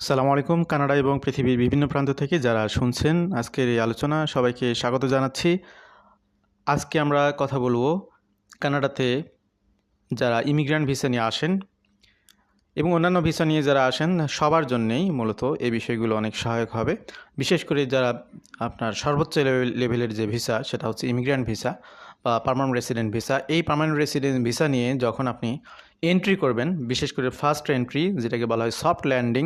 সালামু আলাইকুম। কানাডা এবং পৃথিবীর বিভিন্ন প্রান্ত থেকে যারা শুনছেন, আজকের এই আলোচনা সবাইকে স্বাগত জানাচ্ছি। আজকে আমরা কথা বলব কানাডাতে যারা ইমিগ্রান্ট ভিসা নিয়ে আসেন এবং অন্যান্য ভিসা নিয়ে যারা আসেন, সবার জন্যেই মূলত এই বিষয়গুলো অনেক সহায়ক হবে। বিশেষ করে যারা আপনার সর্বোচ্চ লেভেল, লেভেলের যে ভিসা, সেটা হচ্ছে ইমিগ্রান্ট ভিসা বা পার্মানেন্ট রেসিডেন্ট ভিসা। এই পার্মানেন্ট রেসিডেন্ট ভিসা নিয়ে যখন আপনি এন্ট্রি করবেন, বিশেষ করে ফার্স্ট এন্ট্রি যেটাকে বলা হয় সফট ল্যান্ডিং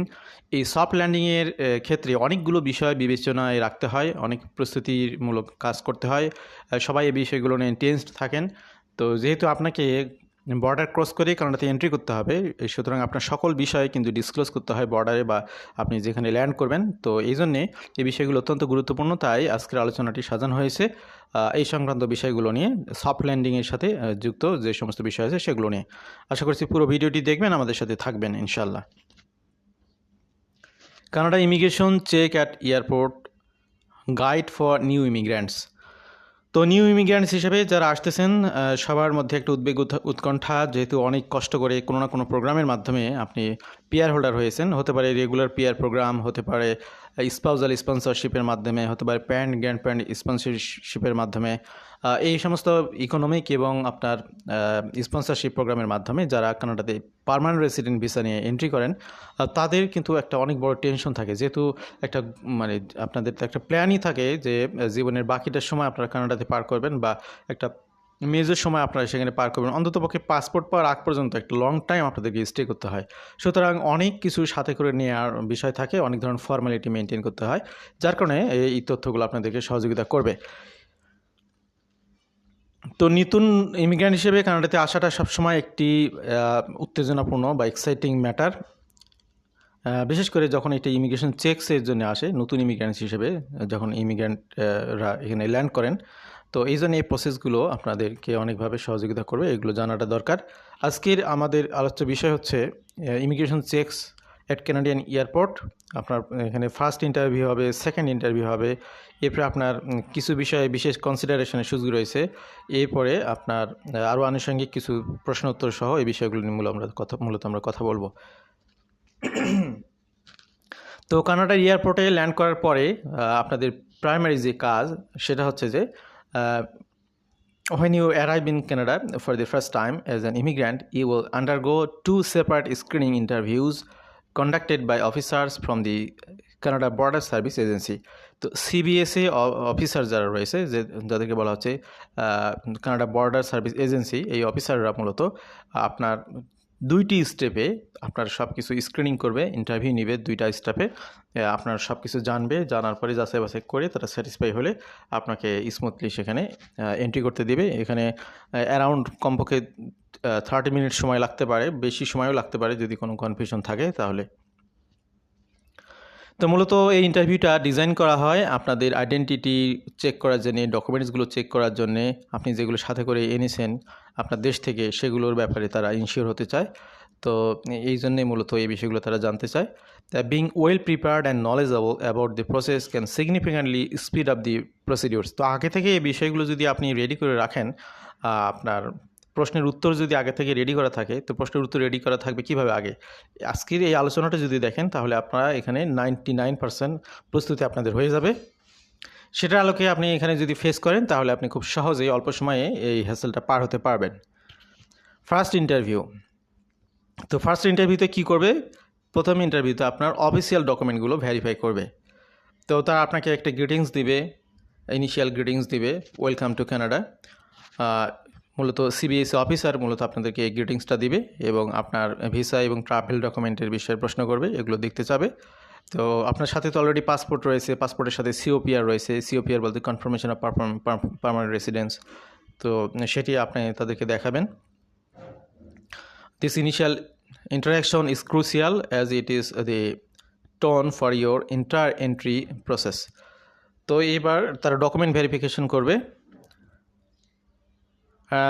এই সফট ল্যান্ডিংয়ের ক্ষেত্রে অনেকগুলো বিষয় বিবেচনায় রাখতে হয়, অনেক প্রস্তুতিমূলক কাজ করতে হয়। সবাই এই বিষয়গুলো নিয়ে টেন্সড থাকেন। তো যেহেতু আপনাকে বর্ডার ক্রস করে কানাডাতে এন্ট্রি করতে হবে। সুতরাং আপনার সকল বিষয়ে কিন্তু ডিসক্লোজ করতে হয় বর্ডারে বা আপনি যেখানে ল্যান্ড করবেন। তো এই জন্যে এই বিষয়গুলো অত্যন্ত গুরুত্বপূর্ণ। তাই আজকের আলোচনাটি সাজানো হয়েছে। এই সংক্রান্ত বিষয়গুলো নিয়ে সফট ল্যান্ডিংয়ের সাথে যুক্ত যে সমস্ত বিষয় আছে সেগুলো নিয়ে। আশা করছি পুরো ভিডিওটি দেখবেন, আমাদের সাথে থাকবেন ইনশাল্লাহ Canada immigration check at airport guide for new immigrants তো নিউ ইমিগ্রান্টস হিসেবে যারা আসতেছেন সবার মধ্যে একটা উদ্বেগ উৎ- উৎকণ্ঠা, যেহেতু অনেক কষ্ট করে কোনো না কোনো প্রোগ্রামের মাধ্যমে আপনি পিয়ার হোল্ডার হয়েছেন। হতে পারে রেগুলার পিয়ার প্রোগ্রাম হতে পারে স্পাউজাল স্পন্সরশিপের মাধ্যমে হতে পারে প্যান্ট গ্র্যান্ড প্যান্ট স্পন্সরশিপের মাধ্যমে এই সমস্ত ইকোনমিক এবং আপনার স্পন্সরশিপ প্রোগ্রামের মাধ্যমে যারা কানাডাতে পার্মানেন্ট রেসিডেন্ট ভিসা নিয়ে এন্ট্রি করেন তাদের কিন্তু একটা অনেক বড় টেনশন থাকে। যেহেতু একটা মানে আপনাদের একটা প্ল্যানই থাকে যে জীবনের বাকিটার সময় আপনারা কানাডাতে পার করবেন বা একটা মেজর সময় আপনারা সেখানে পার করবেন। অন্ততপক্ষে পাসপোর্ট পাওয়ার আগ পর্যন্ত একটা লং টাইম আপনাদেরকে স্টে করতে হয়। সুতরাং অনেক কিছু সাথে করে নেওয়ার বিষয় থাকে, অনেক ধরনের ফর্মালিটি মেনটেন করতে হয়, যার কারণে এই তথ্যগুলো আপনাদেরকে সহযোগিতা করবে। তো নতুন ইমিগ্র্যান্ট হিসেবে কানাডাতে আসাটা সবসময় একটি উত্তেজনাপূর্ণ বা এক্সাইটিং ম্যাটার বিশেষ করে যখন এটা ইমিগ্রেশন চেকসের জন্য আসে, নতুন ইমিগ্র্যান্ট হিসেবে যখন ইমিগ্র্যান্টরা এখানে ল্যান্ড করেন তো এই জন্য এই প্রসেসগুলো আপনাদেরকে অনেকভাবে সহযোগিতা করবে, এগুলো জানাটা দরকার। আজকের আমাদের আলোচ্য বিষয় হচ্ছে immigration checks at Canadian airport আপনার এখানে ফার্স্ট ইন্টারভিউ হবে সেকেন্ড ইন্টারভিউ হবে। এরপরে আপনার কিছু বিষয়ে বিশেষ কনসিডারেশনের সুযোগ রয়েছে। এরপরে আপনার আরও আনুষঙ্গিক কিছু প্রশ্ন উত্তর সহ এই বিষয়গুলো নিয়ে মূল আমরা কথা, মূলত আমরা কথা বলব। তো কানাডার এয়ারপোর্টে ল্যান্ড করার পরে আপনাদের প্রাইমারি যে কাজ, সেটা হচ্ছে যে when you arrive in Canada for the first time as an immigrant, you will undergo two separate screening interviews conducted by officers from the Canada Border Service Agency. তো সিবিএসএ অফিসার যারা রয়েছে যে যাদেরকে বলা হচ্ছে কানাডা বর্ডার সার্ভিস এজেন্সি এই অফিসাররা মূলত আপনার দুইটি স্টেপে আপনার সব কিছু স্ক্রিনিং করবে ইন্টারভিউ নিবে দুইটা স্টেপে আপনার সব কিছু জানবে, জানার পরে যাচাই বাছাই করে তারা স্যাটিসফাই হলে আপনাকে স্মুথলি সেখানে এন্ট্রি করতে দিবে। এখানে অ্যারাউন্ড কমপক্ষে থার্টি মিনিট সময় লাগতে পারে, বেশি সময়ও লাগতে পারে যদি কোনো কনফিউশন থাকে তাহলে। তো মূলত এই ইন্টারভিউটা ডিজাইন করা হয় আপনাদের আইডেন্টিটি চেক করার জন্যে ডকুমেন্টসগুলো চেক করার জন্যে। আপনি যেগুলো সাথে করে এনেছেন আপনার দেশ থেকে সেগুলোর ব্যাপারে তারা ইনশিওর হতে চায়। তো এই জন্যে মূলত এই বিষয়গুলো তারা জানতে চায়। Being well prepared and knowledgeable about the process can significantly speed up the procedures তো আগে থেকে এই বিষয়গুলো যদি আপনি রেডি করে রাখেন আপনার প্রশ্নের উত্তর যদি আগে থেকে রেডি করা থাকে, তো প্রশ্নের উত্তর রেডি করা থাকবে কীভাবে আগে? আজকের এই আলোচনাটা যদি দেখেন, তাহলে আপনারা এখানে নাইনটি নাইন পার্সেন্ট প্রস্তুতি আপনাদের হয়ে যাবে। সেটার আলোকে আপনি এখানে যদি ফেস করেন, তাহলে আপনি খুব সহজেই অল্প সময়ে এই হ্যাসেলটা পার হতে পারবেন। ফার্স্ট ইন্টারভিউ তো ফার্স্ট ইন্টারভিউতে কি করবে? প্রথম ইন্টারভিউতে আপনার অফিসিয়াল ডকুমেন্টগুলো ভেরিফাই করবে। তো তারা আপনাকে একটা গ্রিটিংস দিবে ইনিশিয়াল গ্রিটিংস দিবে ওয়েলকাম টু কানাডা মূলত সিবিএসসি অফিসার মূলত আপনাদেরকে এই গ্রিটিংসটা দিবে এবং আপনার ভিসা এবং ট্রাভেল ডকুমেন্টের বিষয়ে প্রশ্ন করবে, এগুলো দেখতে চাবে। তো আপনার সাথে তো অলরেডি পাসপোর্ট রয়েছে পাসপোর্টের সাথে সিওপিআর রয়েছে সিওপিআর বলতে কনফার্মেশন অফ পারমানেন্ট রেসিডেন্স তো সেটি আপনি তাদেরকে দেখাবেন। This initial interaction is crucial as it is the tone for your entire entry process. তো এবার তারা ডকুমেন্ট ভেরিফিকেশন করবে।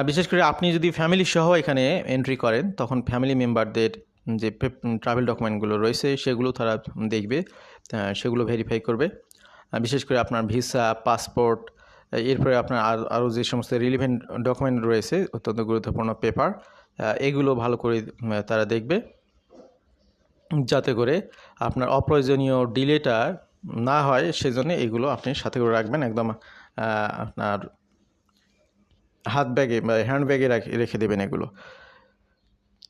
বিশেষ করে আপনি যদি ফ্যামিলি সহ এখানে এন্ট্রি করেন, তখন ফ্যামিলি মেম্বারদের যে ট্রাভেল ডকুমেন্টগুলো রয়েছে, সেগুলো তারা দেখবে সেগুলো ভেরিফাই করবে। বিশেষ করে আপনার ভিসা পাসপোর্ট এরপরে আপনার আর আরও যে সমস্ত রিলিভেন্ট ডকুমেন্ট রয়েছে, অত্যন্ত গুরুত্বপূর্ণ পেপার এগুলো ভালো করে তারা দেখবে। যাতে করে আপনার অপ্রয়োজনীয় ডিলেটা না হয়, সেজন্য এগুলো আপনি সাথে করে রাখবেন, একদম আপনার হাত ব্যাগে বা হ্যান্ড ব্যাগে রেখে দেবেন এগুলো।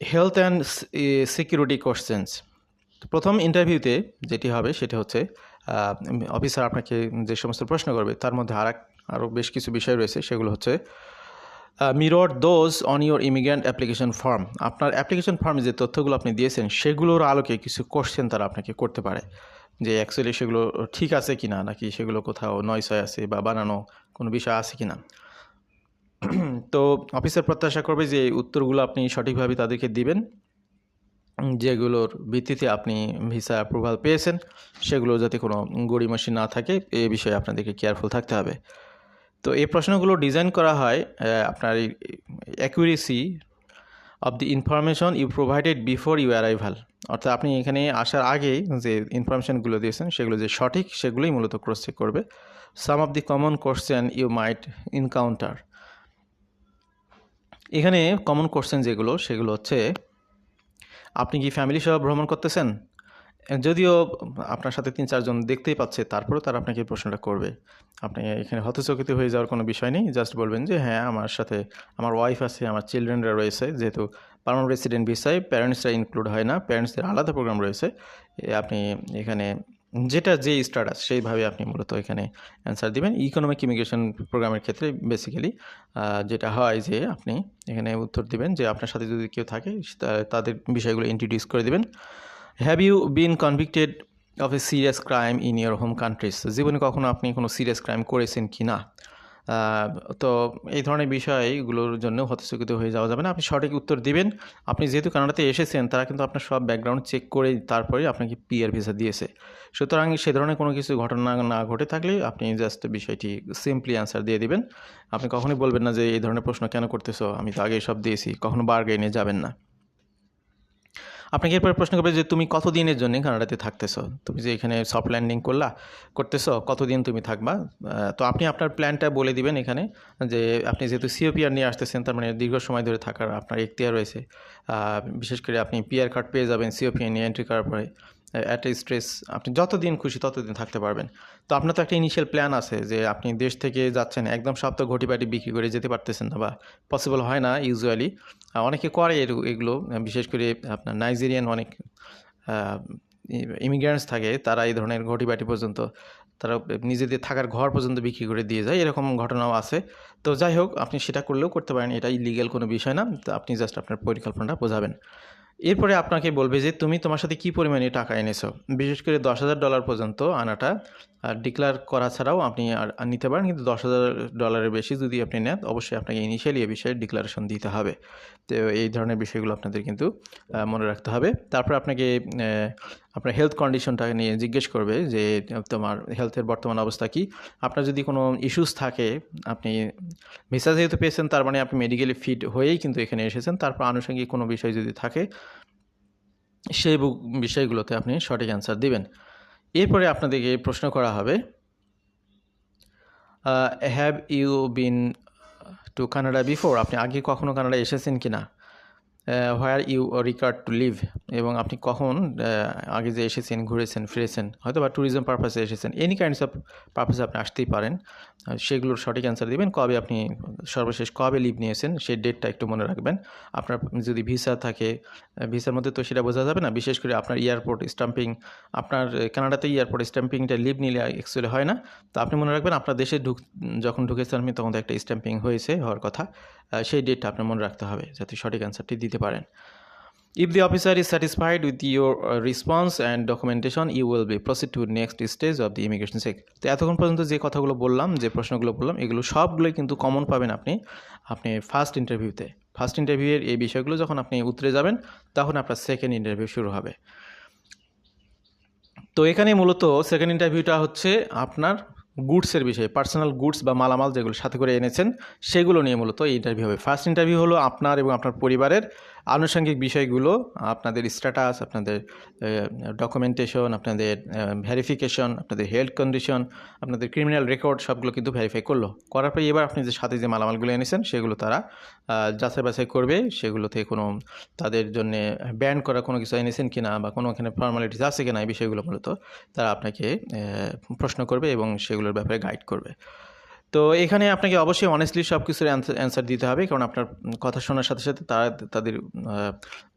হেলথ অ্যান্ড সিকিউরিটি কোশ্চেন্স প্রথম ইন্টারভিউতে যেটি হবে সেটা হচ্ছে অফিসার আপনাকে যে সমস্ত প্রশ্ন করবে তার মধ্যে আর এক আরও বেশ কিছু বিষয় রয়েছে। সেগুলো হচ্ছে mirror those on your immigrant application form আপনার অ্যাপ্লিকেশন ফর্মে যে তথ্যগুলো আপনি দিয়েছেন, সেগুলোর আলোকে কিছু কোশ্চেন তারা আপনাকে করতে পারে। যে অ্যাকচুয়ালি সেগুলো ঠিক আছে কি না নাকি সেগুলো কোথাও নয়সয় আছে বা বানানো কোনো বিষয় আছে কি না তো অফিসার প্রত্যাশা করবে যে উত্তরগুলো আপনি সঠিকভাবে তাদেরকে দিবেন, যেগুলোর ভিত্তিতে আপনি ভিসা অ্যাপ্রুভাল পেয়েছেন, সেগুলো যাতে কোনো গড়িমসি না থাকে, এ বিষয়ে আপনাদেরকে কেয়ারফুল থাকতে হবে। তো এই প্রশ্নগুলো ডিজাইন করা হয় আপনার accuracy of the information you provided before you arrival অর্থাৎ আপনি এখানে আসার আগে যে ইনফরমেশনগুলো দিয়েছেন, সেগুলো যে সঠিক, সেগুলোই মূলত ক্রস চেক করবে। Some of the common question you might encounter এখানে কমন কোশ্চেন যেগুলো, সেগুলো হচ্ছে, আপনি কি ফ্যামিলি সহ ভ্রমণ করতেছেন? যদিও আপনার সাথে তিন চারজন দেখতেই পাচ্ছে, তারপরেও তারা আপনাকে প্রশ্নটা করবে। আপনি এখানে হতচকিত হয়ে যাওয়ার কোনো বিষয় নেই জাস্ট বলবেন যে হ্যাঁ আমার সাথে আমার ওয়াইফ আছে, আমার চিলড্রেনরা রয়েছে, যেহেতু পার্মানেন্ট রেসিডেন্ট ভিসায় প্যারেন্টসরা ইনক্লুড হয় না প্যারেন্টসদের আলাদা প্রোগ্রাম রয়েছে আপনি এখানে যেটা যে স্ট্যাটাস সেইভাবে আপনি মূলত এখানে অ্যান্সার দিবেন। ইকোনমিক ইমিগ্রেশন প্রোগ্রামের ক্ষেত্রে বেসিক্যালি যেটা হয় যে আপনি এখানে উত্তর দিবেন যে আপনার সাথে যদি কেউ থাকে তাদের বিষয়গুলো ইন্ট্রোডিউস করে দেবেন। Have you been convicted of a serious crime in your home countries জীবনে কখনো আপনি কোনো সিরিয়াস ক্রাইম করেছেন কি না তো এই ধরনের বিষয়গুলোর জন্য হতচকিত হয়ে যাওয়া যাবে না। আপনি সঠিক উত্তর দিবেন। আপনি যেহেতু কানাডাতে এসেছেন, তারা কিন্তু আপনার সব ব্যাকগ্রাউন্ড চেক করে তারপরে আপনাকে পিআর ভিসা দিয়েছে। সুতরাং সে ধরনের কোনো কিছু ঘটনা না ঘটে থাকলে আপনি জাস্ট বিষয়টি সিম্পলি অ্যান্সার দিয়ে দিবেন। আপনি কখনোই বলবেন না যে, এই ধরনের প্রশ্ন কেন করতেছো? আমি তো আগে সব দিয়েছি। কখনো বার্গেনে যাবেন না। আপনাকে এরপরে প্রশ্ন করবে যে তুমি কতদিনের জন্য কানাডাতে থাকতেছো? তুমি যে এখানে সফট ল্যান্ডিং করলা, করতেছো, কতদিন তুমি থাকবা? তো আপনি আপনার প্ল্যানটা বলে দিবেন এখানে যে আপনি যেহেতু সিওপিআর নিয়ে আসতেছেন, তার মানে দীর্ঘ সময় ধরে থাকার আপনার এখতিয়ার রয়েছে। বিশেষ করে আপনি পিআর কার্ড পেয়ে যাবেন সিওপিআর নিয়ে এন্ট্রি করার পরে। অ্যাট এ স্ট্রেস আপনি যতদিন খুশি ততদিন থাকতে পারবেন। তো আপনার তো একটা ইনিশিয়াল প্ল্যান আছে যে আপনি দেশ থেকে যাচ্ছেন, একদম সপ্তাহ ঘটিবাটি বিক্রি করে যেতে পারতেছেন না বা পসিবল হয় না ইউজুয়ালি অনেকে করে এর- এগুলো, বিশেষ করে আপনার নাইজেরিয়ান অনেক ইমিগ্রেন্টস থাকে, তারা এই ধরনের ঘটি ঘটিবাটি পর্যন্ত, তারা নিজেদের থাকার ঘর পর্যন্ত বিক্রি করে দিয়ে যায়, এরকম ঘটনাও আছে। তো যাই হোক, আপনি সেটা করলেও করতে পারেন, এটা ইলিগ্যাল কোনো বিষয় না। তো আপনি জাস্ট আপনার পরিকল্পনাটা বোঝাবেন। এরপরে আপনাকে বলবে যে তুমি তোমার সাথে কি পরিমাণে টাকা এনেছো? বিশেষ করে দশ হাজার ডলার পর্যন্ত আনাটা। ডিক্লার করা ছাড়াও আপনি আর আর নিতে পারেন। কিন্তু দশ হাজার ডলারের বেশি যদি আপনি নেন, অবশ্যই আপনাকে ইনিশিয়ালি এ বিষয়ে ডিক্লারেশন দিতে হবে। তো এই ধরনের বিষয়গুলো আপনাদের কিন্তু মনে রাখতে হবে। তারপর আপনাকে আপনার হেলথ কন্ডিশনটা নিয়ে জিজ্ঞেস করবে যে, তোমার হেলথের বর্তমান অবস্থা কি? আপনার যদি কোনো ইস্যুস থাকে, আপনি ভিসা যেহেতু পেয়েছেন, তার মানে আপনি মেডিকেলি ফিট হয়েই কিন্তু এখানে এসেছেন। তারপর আনুষঙ্গিক কোনো বিষয় যদি থাকে, সেই বিষয়গুলোতে আপনি সঠিক অ্যান্সার দিবেন। এরপরে আপনাদেরকে প্রশ্ন করা হবে have you been to Canada before আপনি আগে কখনও কানাডা এসেছেন কি না where you regard to live এবং আপনি কখন আগে যে এসেছেন, ঘুরেছেন, ফিরেছেন, হয়তো বা ট্যুরিজম পারপাসে এসেছেন এনি কাইন্ডস অফ পারপাসে আপনি আসতেই পারেন। সেগুলোর সঠিক অ্যান্সার দিবেন, কবে আপনি সর্বশেষ কবে লিভ নিয়েছেন, সেই ডেটটা একটু মনে রাখবেন। আপনার যদি ভিসা থাকে ভিসার মধ্যে তো সেটা বোঝা যাবে না, বিশেষ করে আপনার এয়ারপোর্ট স্টাম্পিং আপনার কানাডাতে এয়ারপোর্ট স্ট্যাম্পিংটা লিভ নিলে অ্যাকচুয়ালি হয় না। তো আপনি মনে রাখবেন, আপনার দেশে ঢুক, যখন ঢুকেছেন আপনি তখন তো একটা স্ট্যাম্পিং হয়েছে, হওয়ার কথা। সেই ডেটটা আপনার মনে রাখতে হবে যাতে সঠিক অ্যান্সারটি দিতে পারেন। The officer is satisfied with your uh, response and documentation, you will be proceed to next stage of the immigration check. তো এতক্ষণ পর্যন্ত যে কথাগুলো বললাম যে প্রশ্নগুলো বললাম এগুলো সবগুলোই কিন্তু কমন পাবেন আপনি আপনি ফার্স্ট ইন্টারভিউতে ফার্স্ট ইন্টারভিউয়ের এই বিষয়গুলো যখন আপনি উতরে যাবেন তখন আপনার সেকেন্ড ইন্টারভিউ শুরু হবে। তো এখানে মূলত সেকেন্ড ইন্টারভিউটা হচ্ছে আপনার গুডসের বিষয়ে পার্সোনাল গুডস বা মালামাল যেগুলো সাথে করে এনেছেন, সেগুলো নিয়ে মূলত এই ইন্টারভিউ হবে। ফার্স্ট ইন্টারভিউ হলো আপনার এবং আপনার পরিবারের আনুষঙ্গিক বিষয়গুলো, আপনাদের স্ট্যাটাস আপনাদের ডকুমেন্টেশন আপনাদের ভেরিফিকেশন আপনাদের হেলথ কন্ডিশন আপনাদের ক্রিমিনাল রেকর্ড সবগুলো কিন্তু ভেরিফাই করল। করার পরে এবার আপনি যে সাথে যে মালামালগুলো এনেছেন, সেগুলো তারা যাচাই বাছাই করবে। সেগুলো থেকে কোনো তাদের জন্য ব্যান করা কোনো কিছু এনেছেন কিনা বা কোনো এখানে ফর্মালিটিস আছে কিনা, এই বিষয়গুলো মূলত তারা আপনাকে প্রশ্ন করবে এবং সেগুলোর ব্যাপারে গাইড করবে। তো এখানে আপনাকে অবশ্যই অনেস্টলি সব কিছুর অ্যান্সার দিতে হবে। কারণ আপনার কথা শোনার সাথে সাথে তারা, তাদের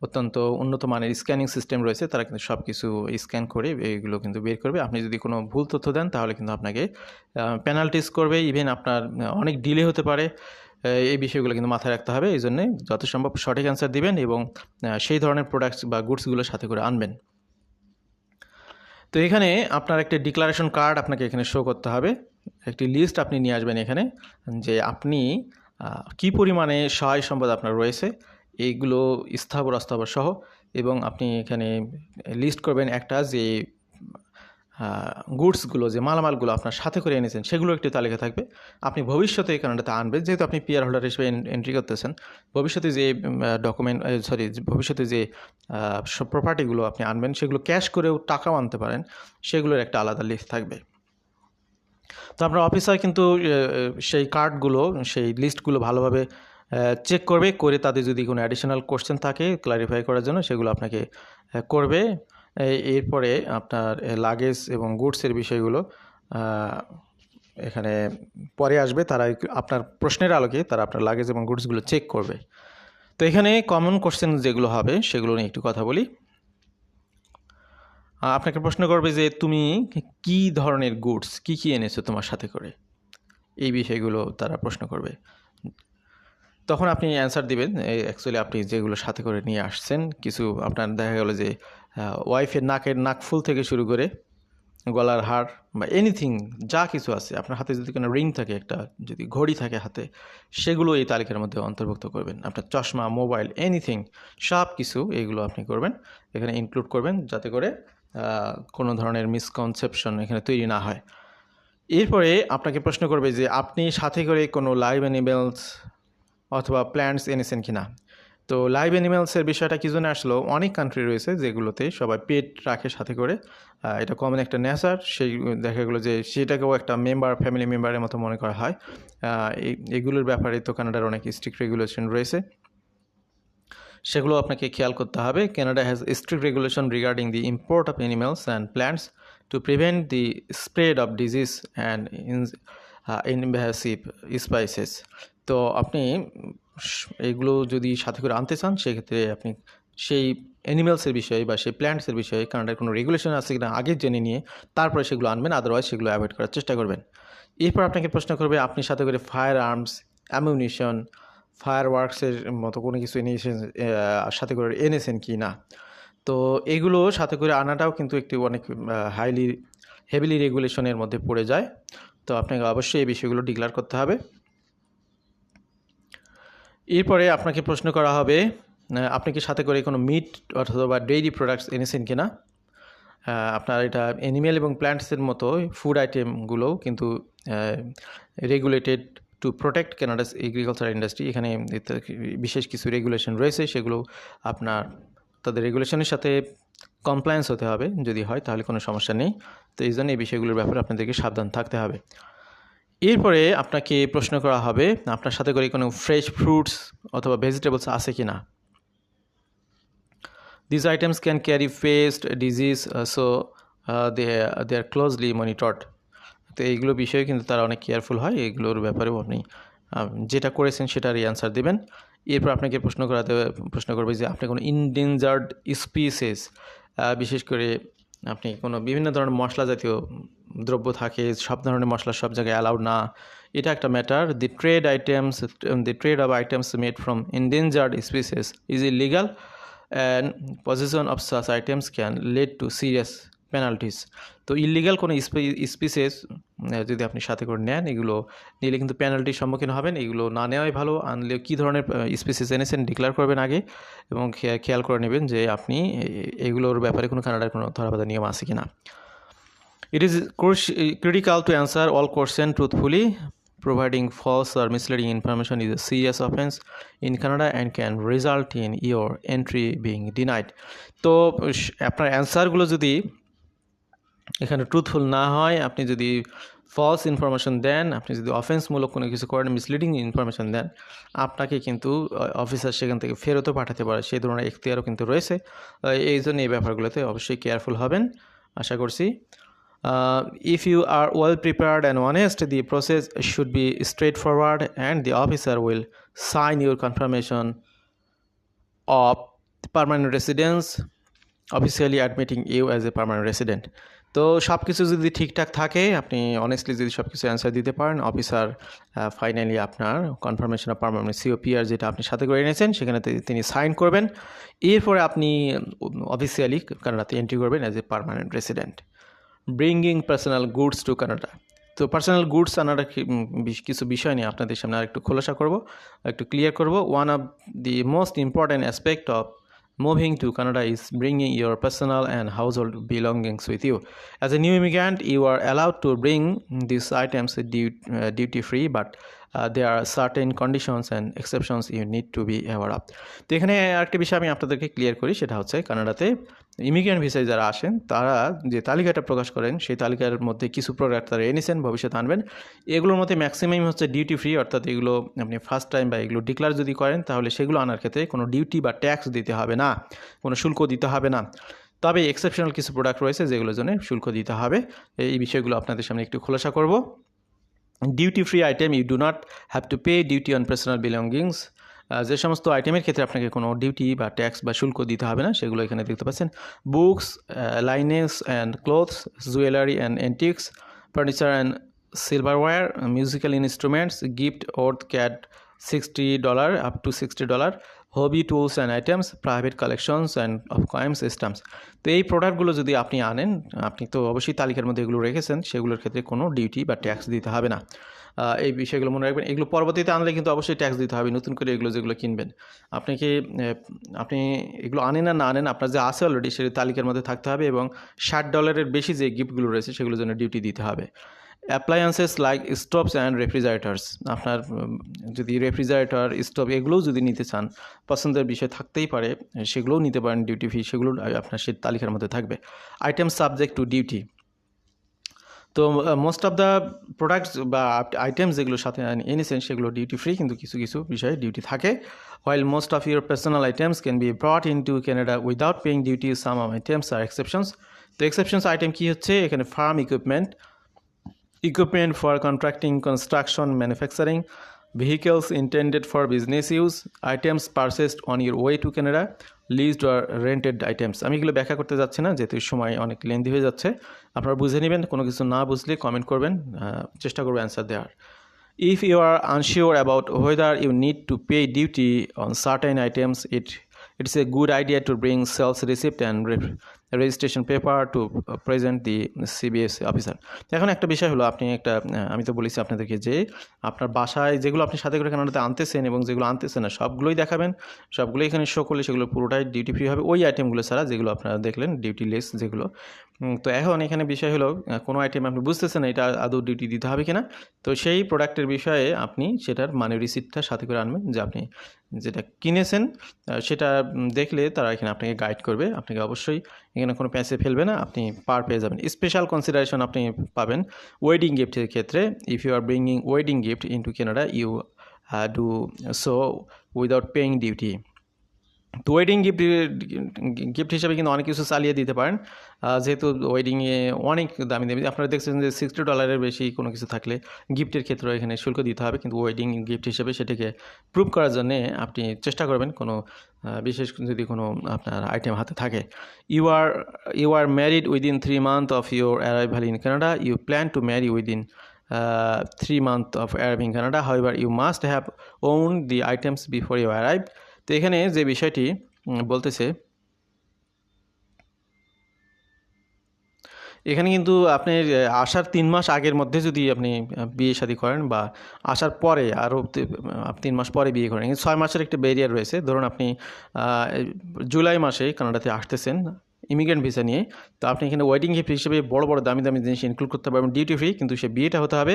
অত্যন্ত উন্নত মানের স্ক্যানিং সিস্টেম রয়েছে। তারা কিন্তু সব কিছু স্ক্যান করে এইগুলো কিন্তু বের করবে। আপনি যদি কোনো ভুল তথ্য দেন, তাহলে কিন্তু আপনাকে পেনাল্টিস করবে। ইভেন আপনার, অনেক ডিলে হতে পারে। এই বিষয়গুলো কিন্তু মাথায় রাখতে হবে। এই জন্যে যত সম্ভব সঠিক অ্যান্সার দিবেন এবং সেই ধরনের প্রোডাক্টস বা গুডসগুলো সাথে করে আনবেন। তো এখানে আপনার একটা ডিক্লারেশন কার্ড আপনাকে এখানে শো করতে হবে। একটি লিস্ট আপনি নিয়ে আসবেন এখানে যে আপনি কি পরিমাণে সহায় সম্পদ আপনার রয়েছে, এইগুলো স্থাবর, অস্থাবর সহ এবং আপনি এখানে লিস্ট করবেন একটা যে গুডসগুলো, যে মালামালগুলো আপনার সাথে করে এনেছেন, সেগুলো একটি তালিকা থাকবে। আপনি ভবিষ্যতে এই কারণটাতে আনবেন, যেহেতু আপনি পিয়ার হোল্ডার হিসেবে এন্ট্রি করতেছেন, ভবিষ্যতে যে ডকুমেন্ট সরি ভবিষ্যতে যে প্রপার্টিগুলো আপনি আনবেন, সেগুলো ক্যাশ করেও টাকাও আনতে পারেন, সেগুলোর একটা আলাদা লিস্ট থাকবে। তো আপনার অফিসার কিন্তু সেই কার্ডগুলো সেই লিস্টগুলো ভালোভাবে চেক করবে, করে তাদের যদি কোনো অ্যাডিশনাল কোশ্চেন থাকে ক্লারিফাই করার জন্য সেগুলো আপনাকে করবে। এরপরে আপনার লাগেজ এবং গুডসের বিষয়গুলো এখানে পরে আসবে, তারা আপনার প্রশ্নের আলোকে তারা আপনার লাগেজ এবং গুডসগুলো চেক করবে। তো এখানে কমন কোশ্চেন যেগুলো হবে সেগুলো নিয়ে একটু কথা বলি। আপনাকে প্রশ্ন করবে যে তুমি কি ধরনের গুডস, কি কি এনেছো তোমার সাথে করে? এই বিষয়গুলো তারা প্রশ্ন করবে। তখন আপনি অ্যান্সার দিবেন অ্যাকচুয়ালি আপনি যেগুলো সাথে করে নিয়ে আসছেন, কিছু আপনার দেখা গেলো যে ওয়াইফের নাকের নাক ফুল থেকে শুরু করে গলার হার বা এনিথিং যা কিছু আছে, আপনার হাতে যদি কোনো রিং থাকে একটা, যদি ঘড়ি থাকে হাতে, সেগুলো এই তালিকার মধ্যে অন্তর্ভুক্ত করবেন। আপনার চশমা মোবাইল এনিথিং সব কিছু এগুলো আপনি করবেন, এখানে ইনক্লুড করবেন, যাতে করে কোনো ধরনের মিসকনসেপশন এখানে তৈরি না হয়। এরপরে আপনাকে প্রশ্ন করবে যে আপনি সাথে করে কোনো লাইভ অ্যানিমেলস অথবা প্ল্যান্টস এনেছেন কি না তো লাইভ অ্যানিমেলসের বিষয়টা কি জন্য আসলো? অনেক কান্ট্রি রয়েছে যেগুলোতে সবাই পেট রাখে সাথে করে। এটা কমন একটা নেচার সেই দেখা গেলো যে সেটাকেও একটা মেম্বার ফ্যামিলি মেম্বারের মতো মনে করা হয়। এগুলোর ব্যাপারে তো কানাডার অনেক স্ট্রিক্ট রেগুলেশন রয়েছে। সেগুলো আপনাকে খেয়াল করতে হবে। Canada has strict regulation regarding the import of animals and plants to prevent the spread of disease and invasive species তো আপনি এগুলো যদি সাথে করে আনতে চান, সেক্ষেত্রে আপনি সেই অ্যানিমেলসের বিষয়ে বা সেই প্ল্যান্টসের বিষয়ে কানাডার কোনো রেগুলেশন আছে কিনা আগে জেনে নিয়ে তারপরে সেগুলো আনবেন আদারওয়াইজ সেগুলো অ্যাভয়েড করার চেষ্টা করবেন। এরপর আপনাকে প্রশ্ন করবে, আপনি সাথে করে ফায়ার আর্মস অ্যামিউনিশন ফায়ার ওয়ার্কসের মতো কোনো কিছু এনেছেন সাথে করে এনেছেন কি না? তো এগুলো সাথে করে আনাটাও কিন্তু একটি অনেক হাইলি হেভিলি রেগুলেশনের মধ্যে পড়ে যায়। তো আপনাকে অবশ্যই এই বিষয়গুলো ডিক্লার করতে হবে। এরপরে আপনাকে প্রশ্ন করা হবে আপনি কি সাথে করে কোনো মিট অথবা ডেইরি প্রোডাক্টস এনেছেন কিনা আপনার এটা অ্যানিমেল এবং প্ল্যান্টসের মতো ফুড আইটেমগুলোও কিন্তু regulated to protect Canada's agriculture industry এখানে বিশেষ কিছু রেগুলেশন রয়েছে সেগুলো আপনার তাদের রেগুলেশনের সাথে কমপ্লায়েন্স হতে হবে যদি হয় তাহলে কোনো সমস্যা নেই। তো এই জন্য এই বিষয়গুলোর ব্যাপারে আপনাদেরকে সাবধান থাকতে হবে। এরপরে আপনাকে প্রশ্ন করা হবে আপনার সাথে করে কোনো ফ্রেশ ফ্রুটস অথবা ভেজিটেবলস আছে কি না this items can carry paste, disease, so they they are closely monitored. তো এইগুলো বিষয়ে কিন্তু তারা অনেক কেয়ারফুল হয়, এগুলোর ব্যাপারেও আপনি যেটা করেছেন সেটারই অ্যান্সার দেবেন। এরপর আপনাকে প্রশ্ন করাতে, প্রশ্ন করবে যে আপনি কোনো ইনডেঞ্জার্ড স্পিসেস বিশেষ করে আপনি কোনো বিভিন্ন ধরনের মশলা জাতীয় দ্রব্য থাকে, সব ধরনের মশলা সব জায়গায় অ্যালাউড না, এটা একটা matter the trade items the trade of items made from endangered species is illegal and possession of such items can lead to serious penalties তো ইলিগাল কোনো স্পিসেস যদি আপনি সাথে করে নেন, এগুলো নিলে কিন্তু পেনাল্টির সম্মুখীন হবেন। এগুলো না নেওয়াই ভালো। আনলে কী ধরনের স্পিসিস এনেছেন ডিক্লেয়ার করবেন আগে এবং খেয়া- খেয়াল করে নেবেন যে আপনি এগুলোর ব্যাপারে কোনো কানাডার কোনো ধরাবাধা নিয়ম আছে কি না It is critical to answer all questions truthfully. providing false or misleading information is a serious offense in Canada and can result in your entry being denied. তো আপনার অ্যান্সারগুলো যদি এখানে ট্রুথফুল না হয়, আপনি যদি ফলস ইনফরমেশন দেন, আপনি যদি অফেন্সমূলক কোনো কিছু করেন মিসলিডিং ইনফরমেশন দেন, আপনাকে কিন্তু অফিসার সেখান থেকে ফেরতও পাঠাতে পারে। সেই ধরনের এখতিয়ারও কিন্তু রয়েছে। এই জন্য এই ব্যাপারগুলোতে অবশ্যই কেয়ারফুল হবেন, আশা করছি। If you are well prepared and honest the process should be straightforward and the officer will sign your confirmation of permanent residence officially admitting you as a permanent resident তো সব কিছু যদি ঠিকঠাক থাকে, আপনি অনেস্টলি যদি সব কিছু অ্যান্সার দিতে পারেন অফিসার ফাইনালি আপনার কনফার্মেশন অফ পারমানেন্ট সিওপিআর যেটা আপনি সাথে করে এনেছেন, সেখানে তিনি সাইন করবেন। এরপরে আপনি অফিসিয়ালি কানাডাতে এন্ট্রি করবেন as a permanent resident bringing personal goods to Canada তো পার্সোনাল গুডস আনার কিছু বিষয় নিয়ে আপনাদের সামনে আর একটু খোলাসা করব একটু ক্লিয়ার করব। One of the most important aspect of moving to Canada is bringing your personal and household belongings with you. As a new immigrant, you are allowed to bring these items uh, duty free, but uh, there are certain conditions and exceptions you need to be aware of. তো এখানে আরেকটি বিষয় আমি আপনাদেরকে clear করি সেটা হচ্ছে কানাডাতে ইমিগ্রেন্ট ভিসায় যারা আসেন তারা যে তালিকাটা প্রকাশ করেন সেই তালিকার মধ্যে কিছু প্রোডাক্ট তারা এনেছেন ভবিষ্যতে আনবেন। এগুলোর মধ্যে ম্যাক্সিমাম হচ্ছে ডিউটি ফ্রি অর্থাৎ এগুলো আপনি ফার্স্ট টাইম বা এগুলো ডিক্লার যদি করেন তাহলে সেগুলো আনার ক্ষেত্রে কোনো ডিউটি বা ট্যাক্স দিতে হবে না কোনো শুল্ক দিতে হবে না। তবে এক্সেপশনাল কিছু প্রোডাক্ট রয়েছে যেগুলোর জন্য শুল্ক দিতে হবে। এই বিষয়গুলো আপনাদের সামনে একটু খোলাসা করব। Duty free item you do not have to pay duty on personal belongings যে সমস্ত আইটেমের ক্ষেত্রে আপনাকে কোনো ডিউটি বা ট্যাক্স বা শুল্ক দিতে হবে না, সেগুলো এখানে দেখতে পাচ্ছেন। Books linens and clothes jewellery and antiques furniture and silver silverware musical instruments gift worth CAD sixty dollar up to sixty dollar hobby tools and items private collections and of coins stamps তো এই প্রোডাক্টগুলো যদি আপনি আনেন, আপনি তো অবশ্যই তালিকার মধ্যে এগুলো রেখেছেন, সেগুলোর ক্ষেত্রে কোনো ডিউটি বা ট্যাক্স দিতে হবে না। এই বিষয়গুলো মনে রাখবেন। এগুলো পরবর্তীতে আনলে কিন্তু অবশ্যই ট্যাক্স দিতে হবে, নতুন করে এগুলো যেগুলো কিনবেন। আপনি কি আপনি এগুলো আনেন আর না আনেন, আপনার যে আছে অলরেডি সেই তালিকার মধ্যে থাকতে হবে এবং ষাট ডলারের বেশি যে গিফটগুলো রয়েছে, সেগুলোর জন্য ডিউটি দিতে হবে। Appliances like stoves and refrigerators আপনার যদি রেফ্রিজারেটর স্টোভ এগুলোও যদি নিতে চান, পছন্দের বিষয় থাকতেই পারে, সেগুলোও নিতে পারেন ডিউটি ফি সেগুলো আপনার সেই তালিকার মধ্যে থাকবে। আইটেম সাবজেক্ট টু ডিউটি তো মোস্ট অফ দ্য প্রোডাক্টস বা আইটেমস যেগুলো সাথে এনেছেন, সেগুলো ডিউটি ফ্রি কিন্তু কিছু কিছু বিষয়ে ডিউটি থাকে। While most of your personal items can be brought in to Canada without paying duty some items are exceptions তো এক্সেপশনস আইটেম কী হচ্ছে? এখানে farm equipment equipment for contracting construction manufacturing vehicles intended for business use items purchased on your way to canada list or rented items আমি এগুলো ব্যাখ্যা করতে যাচ্ছি না, যেহেতু সময় অনেক লেন্দি হয়ে যাচ্ছে। আপনারা বুঝে নেবেন, কোনো কিছু না বুঝলে কমেন্ট করবেন চেষ্টা করব অ্যান্সার দেওয়ার। If you are unsure about whether you need to pay duty on certain items it it's a good idea to bring sales receipt and re- paper to present the present officer এখন একটা বিষয় হলো, আপনি একটা আমি তো বলেছি আপনাদেরকে যে, আপনার বাসায় যেগুলো আপনি সাথে করে কানাডাতে আনতেছেন এবং যেগুলো আনতেছেন না, সবগুলোই দেখাবেন। সবগুলো এখানে শো করলে সেগুলো পুরোটাই ডিউটি ফ্রি হবে। ওই আইটেমগুলো ছাড়া যেগুলো আপনারা দেখলেন ডিউটি লেস যেগুলো। তো এখন এখানে বিষয় হলো কোনো আইটেম আপনি বুঝতেছেন এটা আদৌ ডিউটি দিতে হবে কিনা? তো সেই প্রোডাক্টের বিষয়ে আপনি সেটার মানে রিসিপ্টটা সাথে করে আনবেন যে আপনি যেটা কিনেছেন সেটা দেখলে তারা এখানে আপনাকে গাইড করবে। আপনাকে অবশ্যই এখানে কোনো প্যাসে ফেলবে না। আপনি পার পেয়ে যাবেন। স্পেশাল কনসিডারেশন আপনি পাবেন ওয়েডিং গিফটের ক্ষেত্রে। If you are bringing wedding gift in to Canada you do so without paying duty তো ওয়েডিং গিফট গিফট হিসাবে কিন্তু অনেক কিছু চালিয়ে দিতে পারেন। যেহেতু ওয়েডিংয়ে অনেক দামি দামি, আপনারা দেখছেন যে সিক্সটি ডলারের বেশি কোনো কিছু থাকলে গিফটের ক্ষেত্রে এখানে শুল্ক দিতে হবে। কিন্তু ওয়েডিং গিফট হিসেবে সেটাকে প্রুভ করার জন্যে আপনি চেষ্টা করবেন কোনো বিশেষ যদি কোনো আপনার আইটেম হাতে থাকে। You are you are married within three month of your arrival in Canada you plan to marry within three month of arriving Canada however you must have own the items before you arrive তো এখানে যে বিষয়টি বলতেছে, এখানে কিন্তু আপনি আসার তিন মাস আগের মধ্যে যদি আপনি বিয়ে শাদী করেন বা আসার পরে আরও তিন মাস পরে বিয়ে করেন ছয় মাসের একটা ব্যারিয়ার রয়েছে। ধরুন আপনি জুলাই মাসে কানাডাতে আসতেছেন ইমিগ্রেন্ট ভিসা নিয়ে। তো আপনি এখানে ওয়েডিং গিফট হিসেবে বড় বড় দামি দামি জিনিস ইনক্লুড করতে পারবেন ডিউটি ফ্রি কিন্তু সে বিয়েটা হতে হবে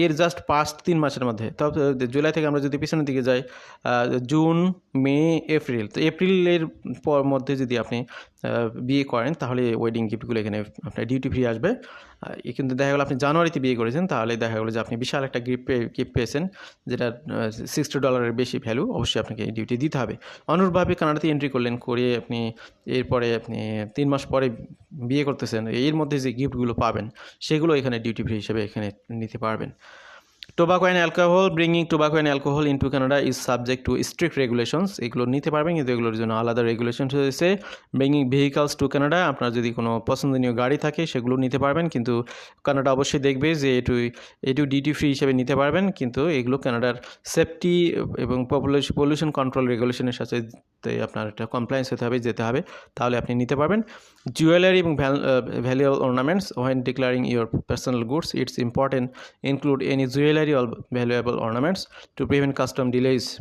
এর জাস্ট পাস্ট তিন মাসের মধ্যে। তো জুলাই থেকে আমরা যদি পিছনের দিকে যাই জুন, মে, এপ্রিল। তো এপ্রিলের পর মধ্যে যদি আপনি বিয়ে করেন, তাহলে ওয়েডিং গিফটগুলো এখানে আপনার ডিউটি ফ্রি আসবে। কিন্তু দেখা গেলো আপনি জানুয়ারিতে বিয়ে করেছেন, তাহলে দেখা গেলো যে আপনি বিশাল একটা গিফট পেয়ে গিফট পেয়েছেন, যেটা সিক্সটি ডলারের বেশি ভ্যালু অবশ্যই আপনাকে ডিউটি দিতে হবে। অনুরূপভাবে কানাডাতে এন্ট্রি করলেন, করে আপনি এরপরে আপনি তিন মাস পরে বিয়ে করতেছেন, এর মধ্যে যে গিফটগুলো পাবেন, সেগুলো এখানে ডিউটি ফ্রি হিসেবে এখানে নিতে পারবেন। Tobacco and alcohol bringing tobacco and alcohol into Canada is subject to strict regulations এগুলো নিতে পারবেন, কিন্তু এগুলোর জন্য আলাদা রেগুলেশন রয়েছে। ব্রিঙ্গিং ভেহিকালস টু কানাডা আপনার যদি কোনো পছন্দনীয় গাড়ি থাকে, সেগুলো নিতে পারবেন, কিন্তু কানাডা অবশ্যই দেখবে যে এটু এটু ডিউটি ফ্রি হিসেবে নিতে পারবেন, কিন্তু এগুলো কানাডার সেফটি এবং পপুলেশন পলিউশন কন্ট্রোল রেগুলেশনের সাথে আপনার একটা কমপ্লায়েন্স হতে হবে, যেতে হবে, তাহলে আপনি নিতে পারবেন। জুয়েলারি এবং valuable ornaments when declaring your personal goods it's important include any jewelry or valuable ornaments to prevent custom delays.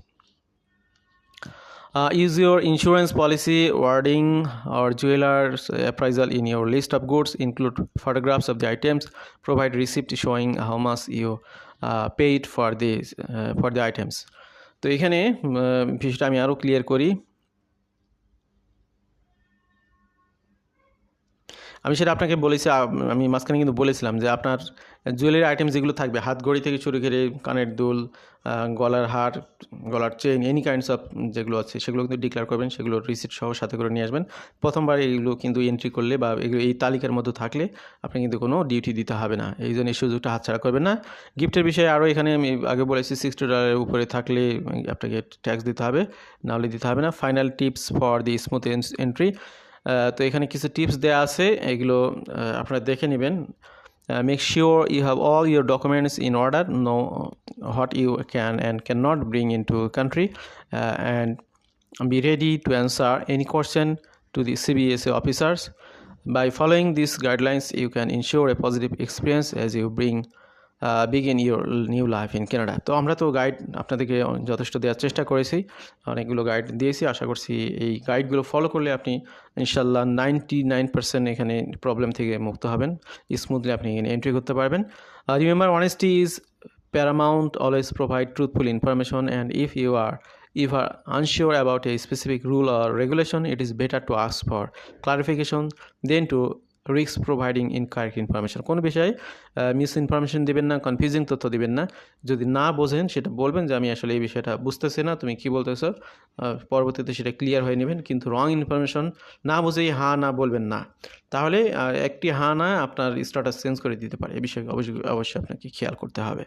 Uh, use your insurance policy wording or jeweler's appraisal in your list of goods. Include photographs of the items. Provide receipt showing how much you uh, paid for these uh, for the items. তো এখানে বিষয়টা আমি আরও clear করি আমি সেটা আপনাকে বলেছি আমি মাঝখানে কিন্তু বলেছিলাম যে আপনার জুয়েলারি আইটেম যেগুলো থাকবে, হাত ঘড়ি থেকে শুরু করে কানের দুল গলার হার, গলার চেন এনি কাইন্ডস অফ যেগুলো আছে, সেগুলো কিন্তু ডিক্লেয়ার করবেন, সেগুলো রিসিপ্ট সহ সাথে করে নিয়ে আসবেন। প্রথমবার এইগুলো কিন্তু এন্ট্রি করলে বা এগুলো এই তালিকার মধ্যে থাকলে আপনি কিন্তু কোনো ডিউটি দিতে হবে না। এই জন্য এই সুযোগটা হাতছাড়া করবেন না। গিফটের বিষয়ে আরও এখানে আমি আগে বলেছি সিক্সটি ডলারের উপরে থাকলে আপনাকে ট্যাক্স দিতে হবে, নাহলে দিতে হবে না। Final tips for the smooth entry তো এখানে কিছু টিপস দেওয়া আছে এগুলো আহ, আপনারা দেখে নেবেন make sure you have all your documents in order know what you can and can not bring in to country and be ready to answer any question to the CBSA officers. By following these guidelines, you can ensure a positive experience as you bring begin your new life in Canada তো আমরা তো guide আপনাদেরকে যথেষ্ট দেওয়ার চেষ্টা করেছি, অনেকগুলো guide দিয়েছি। আশা করছি এই গাইডগুলো ফলো করলে আপনি ইনশাল্লাহ নাইনটি নাইন পার্সেন্ট এখানে প্রবলেম থেকে মুক্ত হবেন। স্মুথলি আপনি এখানে এন্ট্রি করতে পারবেন। Remember honesty is paramount always provide truthful information and if you are if are unsure about a specific rule or regulation it is better to ask for clarification then to risk providing incorrect information কোনো বিষয়ে miss information দেবেন না confusing তথ্য দিবেন না। যদি না বোঝেন সেটা বলবেন যে আমি আসলে এই বিষয়টা বুঝতেছি না তুমি কি বলতেছো? পরবর্তীতে সেটা ক্লিয়ার হয়ে নেবেন কিন্তু রং ইনফরমেশন না বুঝেই হ্যাঁ না বলবেন না। তাহলে একটি হ্যাঁ না আপনার স্ট্যাটাস চেঞ্জ করে দিতে পারে। এই বিষয়ে অবশ্যই অবশ্যই আপনাকে খেয়াল করতে হবে।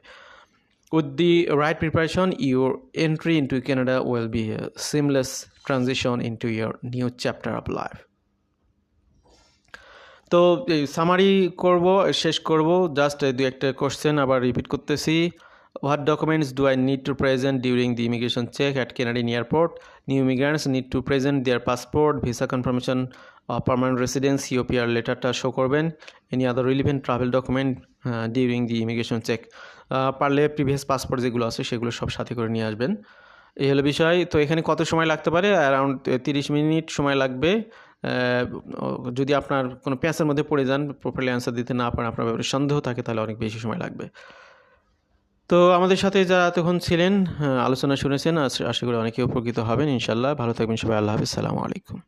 With the right preparation, your entry into Canada will be a seamless transition into your new chapter of life. তো সামারি করব, শেষ করব। জাস্ট দু একটা কোশ্চেন আবার রিপিট করতেছি। What documents do I need to present during the immigration check at Canadian airport new immigrants need to present their passport visa confirmation permanent residence UPR লেটারটা show করবেন। Any other relevant travel document during the immigration check পারলে previous passport যেগুলো আছে সেগুলো সব সাথে করে নিয়ে আসবেন। এই হলো বিষয়। তো এখানে কত সময় লাগতে পারে? অ্যারাউন্ড তিরিশ মিনিট সময় লাগবে। যদি আপনার কোনো প্যাসের মধ্যে পড়ে যান প্রপারলি অ্যান্সার দিতে না পারেন, আপনার ব্যাপারে সন্দেহ থাকে, তাহলে অনেক বেশি সময় লাগবে। তো আমাদের সাথে যারা তখন ছিলেন আলোচনা শুনেছেন, আশা করি অনেকে উপকৃত হবেন ইনশাল্লাহ ভালো থাকবেন সবাই, আল্লাহ হাফিজ, সালামু আলাইকুম।